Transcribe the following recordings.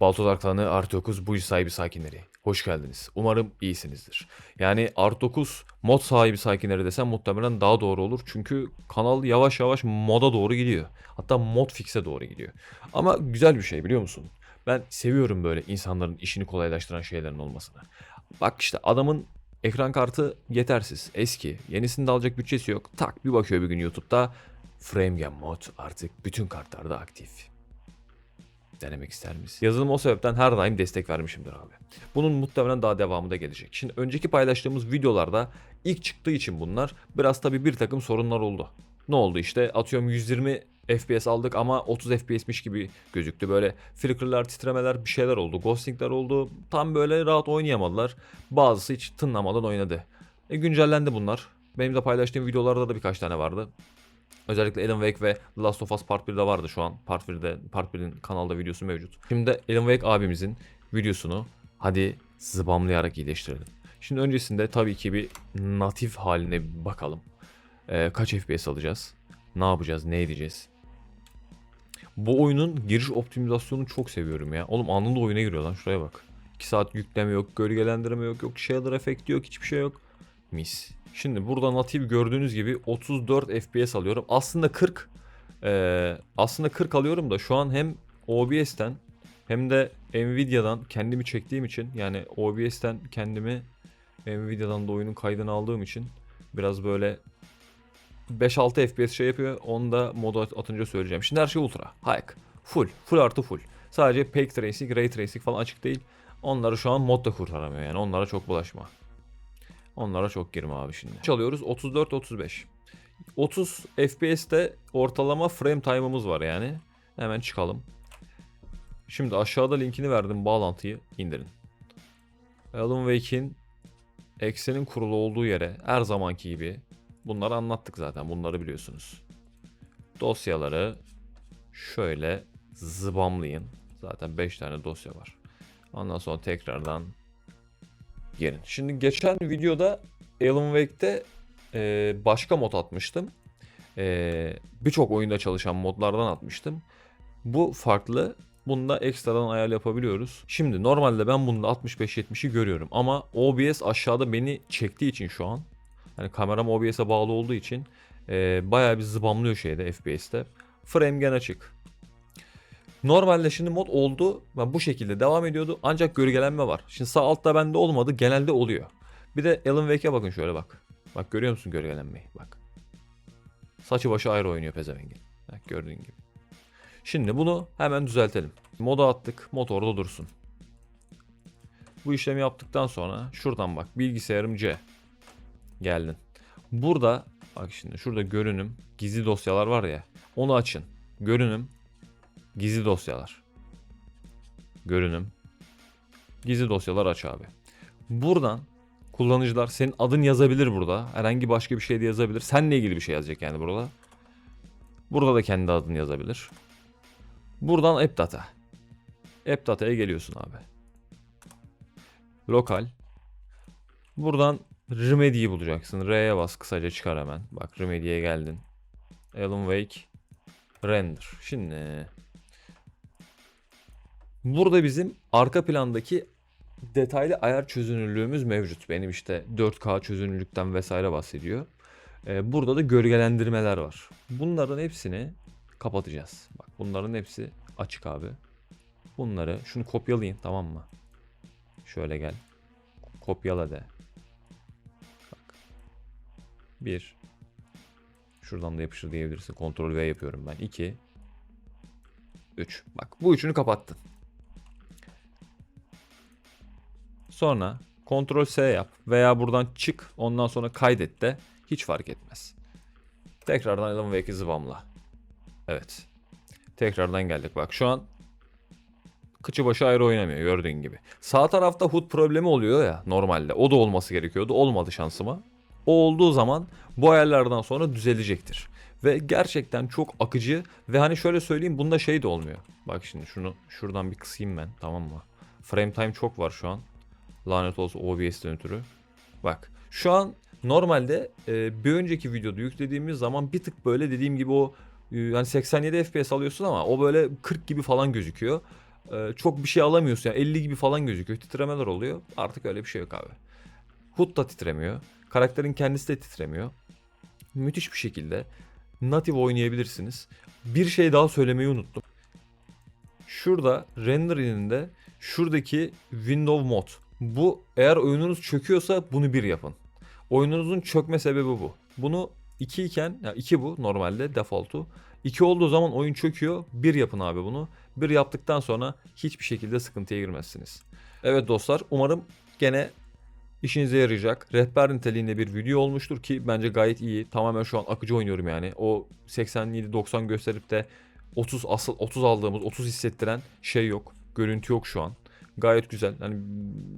Baltazar Klanı Art 9 bu iş sahibi sakinleri. Hoş geldiniz. Umarım iyisinizdir. Yani Art 9 mod sahibi sakinleri desem muhtemelen daha doğru olur. Çünkü kanal yavaş yavaş moda doğru gidiyor. Hatta mod fix'e doğru gidiyor. Ama güzel bir şey biliyor musun? Ben seviyorum böyle insanların işini kolaylaştıran şeylerin olmasını. Bak işte adamın ekran kartı yetersiz, eski, yenisini de alacak bütçesi yok. Tak bir bakıyor bir gün YouTube'da FrameGen mod artık bütün kartlarda aktif. Denemek ister misin? Yazılım o sebepten her daim destek vermişimdir abi. Bunun muhtemelen daha devamı da gelecek. Şimdi önceki paylaştığımız videolarda ilk çıktığı için bunlar biraz tabii bir takım sorunlar oldu. Ne oldu işte atıyorum 120 FPS aldık ama 30 FPS'miş gibi gözüktü. Böyle flickerlar, titremeler bir şeyler oldu. Ghostingler oldu. Tam böyle rahat oynayamadılar. Bazısı hiç tınlamadan oynadı. E, güncellendi bunlar. Benim de paylaştığım videolarda da birkaç tane vardı. Özellikle Alan Wake ve The Last of Us Part 1'de vardı şu an. Part 1'de, Part 1'in kanalda videosu mevcut. Şimdi Alan Wake abimizin videosunu hadi zıbamlayarak iyileştirelim. Şimdi öncesinde tabii ki bir natif haline bir bakalım. Ee, kaç FPS alacağız? Ne yapacağız? Ne edeceğiz? Bu oyunun giriş optimizasyonunu çok seviyorum ya. Oğlum anında oyuna giriyor lan şuraya bak. 2 saat yükleme yok, gölgelendirme yok, yok shader efekti yok, hiçbir şey yok. Mis. Şimdi burada natif gördüğünüz gibi 34 FPS alıyorum. Aslında 40 eee, aslında 40 alıyorum da şu an hem OBS'ten hem de Nvidia'dan kendimi çektiğim için yani OBS'ten kendimi Nvidia'dan da oyunun kaydını aldığım için biraz böyle 5-6 FPS şey yapıyor. Onu da moda atınca söyleyeceğim. Şimdi her şey ultra. High. Full. Full artı full. Sadece Peak Tracing, Ray Tracing falan açık değil. Onları şu an mod da kurtaramıyor yani. Onlara çok bulaşma. Onlara çok girme abi şimdi. Çalıyoruz 34-35. 30 FPS'te ortalama frame time'ımız var yani. Hemen çıkalım. Şimdi aşağıda linkini verdim bağlantıyı indirin. Alan Wake'in eksenin kurulu olduğu yere her zamanki gibi bunları anlattık zaten bunları biliyorsunuz. Dosyaları şöyle zıbamlayın. Zaten 5 tane dosya var. Ondan sonra tekrardan girin. Şimdi geçen videoda Alan Wake'de e, başka mod atmıştım. E, Birçok oyunda çalışan modlardan atmıştım. Bu farklı. Bunda ekstradan ayar yapabiliyoruz. Şimdi normalde ben bunda 65-70'i görüyorum. Ama OBS aşağıda beni çektiği için şu an. Yani kameram OBS'e bağlı olduğu için e, bayağı bir zıbamlıyor şeyde FPS'te. Frame gen açık. Normalde şimdi mod oldu. Ben bu şekilde devam ediyordu. Ancak gölgelenme var. Şimdi sağ altta bende olmadı. Genelde oluyor. Bir de Alan Wake'e bakın şöyle bak. Bak görüyor musun gölgelenmeyi? Bak. Saçı başı ayrı oynuyor pezevengin. Bak gördüğün gibi. Şimdi bunu hemen düzeltelim. Moda attık. Mod orada dursun. Bu işlemi yaptıktan sonra şuradan bak. Bilgisayarım C. Geldin. Burada bak şimdi şurada görünüm gizli dosyalar var ya. Onu açın. Görünüm Gizli dosyalar. Görünüm. Gizli dosyalar aç abi. Buradan kullanıcılar senin adın yazabilir burada. Herhangi başka bir şey de yazabilir. Seninle ilgili bir şey yazacak yani burada. Burada da kendi adını yazabilir. Buradan app data. App data'ya geliyorsun abi. Lokal. Buradan Remedy'yi bulacaksın. R'ye bas kısaca çıkar hemen. Bak Remedy'ye geldin. Alan Wake. Render. Şimdi Burada bizim arka plandaki detaylı ayar çözünürlüğümüz mevcut. Benim işte 4K çözünürlükten vesaire bahsediyor. Ee, burada da gölgelendirmeler var. Bunların hepsini kapatacağız. Bak bunların hepsi açık abi. Bunları şunu kopyalayın tamam mı? Şöyle gel. Kopyala de. Bak. Bir. Şuradan da yapıştır diyebilirsin. Ctrl V yapıyorum ben. 2. 3. Bak bu üçünü kapattın. Sonra Ctrl S yap veya buradan çık ondan sonra kaydet de hiç fark etmez. Tekrardan Alan Wake'i zıvamla. Evet. Tekrardan geldik bak şu an kıçı başı ayrı oynamıyor gördüğün gibi. Sağ tarafta HUD problemi oluyor ya normalde. O da olması gerekiyordu. Olmadı şansıma. O olduğu zaman bu ayarlardan sonra düzelecektir. Ve gerçekten çok akıcı ve hani şöyle söyleyeyim bunda şey de olmuyor. Bak şimdi şunu şuradan bir kısayım ben tamam mı? Frame time çok var şu an. Lanet olsun OBS'den ötürü. Bak şu an normalde e, bir önceki videoda yüklediğimiz zaman bir tık böyle dediğim gibi o yani 87 FPS alıyorsun ama o böyle 40 gibi falan gözüküyor. e, çok bir şey alamıyorsun. Yani 50 gibi falan gözüküyor. Titremeler oluyor. Artık öyle bir şey yok abi. HUD da titremiyor. Karakterin kendisi de titremiyor. Müthiş bir şekilde native oynayabilirsiniz. Bir şey daha söylemeyi unuttum. Şurada rendering'inde şuradaki window mod. Bu eğer oyununuz çöküyorsa bunu bir yapın. Oyununuzun çökme sebebi bu. Bunu 2 iken, ya 2 bu normalde default'u. 2 olduğu zaman oyun çöküyor. Bir yapın abi bunu. Bir yaptıktan sonra hiçbir şekilde sıkıntıya girmezsiniz. Evet dostlar umarım gene işinize yarayacak. Rehber niteliğinde bir video olmuştur ki bence gayet iyi. Tamamen şu an akıcı oynuyorum yani. O 87-90 gösterip de 30 asıl 30 aldığımız 30 hissettiren şey yok. Görüntü yok şu an. Gayet güzel. Yani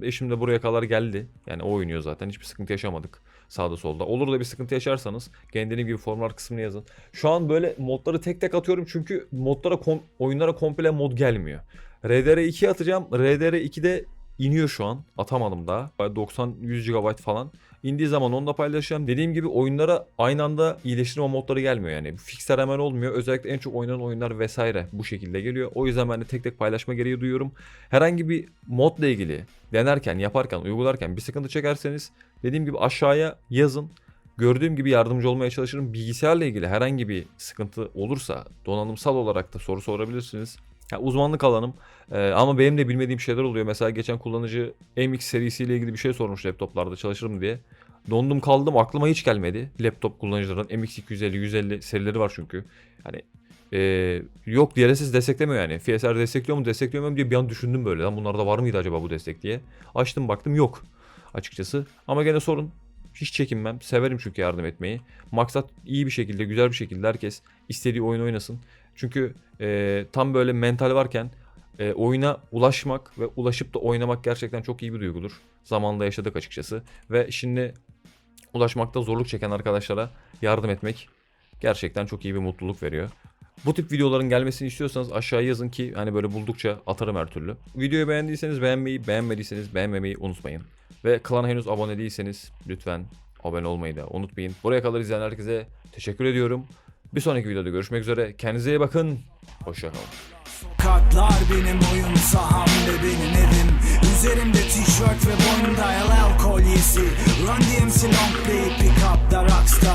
eşim de buraya kadar geldi. Yani o oynuyor zaten. Hiçbir sıkıntı yaşamadık sağda solda. Olur da bir sıkıntı yaşarsanız dediğim gibi formlar kısmını yazın. Şu an böyle modları tek tek atıyorum çünkü modlara kom- oyunlara komple mod gelmiyor. RDR2'ye atacağım. RDR2'de iniyor şu an. Atamadım daha. 90-100 GB falan. İndiği zaman onu da paylaşacağım. Dediğim gibi oyunlara aynı anda iyileştirme modları gelmiyor yani. Fixer hemen olmuyor. Özellikle en çok oynanan oyunlar vesaire bu şekilde geliyor. O yüzden ben de tek tek paylaşma gereği duyuyorum. Herhangi bir modla ilgili denerken, yaparken, uygularken bir sıkıntı çekerseniz dediğim gibi aşağıya yazın. Gördüğüm gibi yardımcı olmaya çalışırım. Bilgisayarla ilgili herhangi bir sıkıntı olursa donanımsal olarak da soru sorabilirsiniz. Ya uzmanlık alanım Ee, ama benim de bilmediğim şeyler oluyor. Mesela geçen kullanıcı MX serisiyle ilgili bir şey sormuş laptoplarda çalışırım diye. Dondum kaldım aklıma hiç gelmedi. Laptop kullanıcıların MX 250 150 serileri var çünkü. Hani ee, yok DLSS desteklemiyor yani. FSR destekliyor mu destekliyor mu diye bir an düşündüm böyle. Lan bunlarda var mıydı acaba bu destek diye. Açtım baktım yok açıkçası. Ama gene sorun. Hiç çekinmem. Severim çünkü yardım etmeyi. Maksat iyi bir şekilde, güzel bir şekilde herkes istediği oyun oynasın. Çünkü ee, tam böyle mental varken e, oyuna ulaşmak ve ulaşıp da oynamak gerçekten çok iyi bir duygudur. Zamanında yaşadık açıkçası. Ve şimdi ulaşmakta zorluk çeken arkadaşlara yardım etmek gerçekten çok iyi bir mutluluk veriyor. Bu tip videoların gelmesini istiyorsanız aşağıya yazın ki hani böyle buldukça atarım her türlü. Videoyu beğendiyseniz beğenmeyi, beğenmediyseniz beğenmemeyi unutmayın. Ve klana henüz abone değilseniz lütfen abone olmayı da unutmayın. Buraya kadar izleyen herkese teşekkür ediyorum. Bir sonraki videoda görüşmek üzere. Kendinize iyi bakın. Hoşçakalın. Sokaklar benim oyun saham ve benim evim Üzerimde tişört ve boynumda LL kolyesi Run DMC long play pick up da rockstar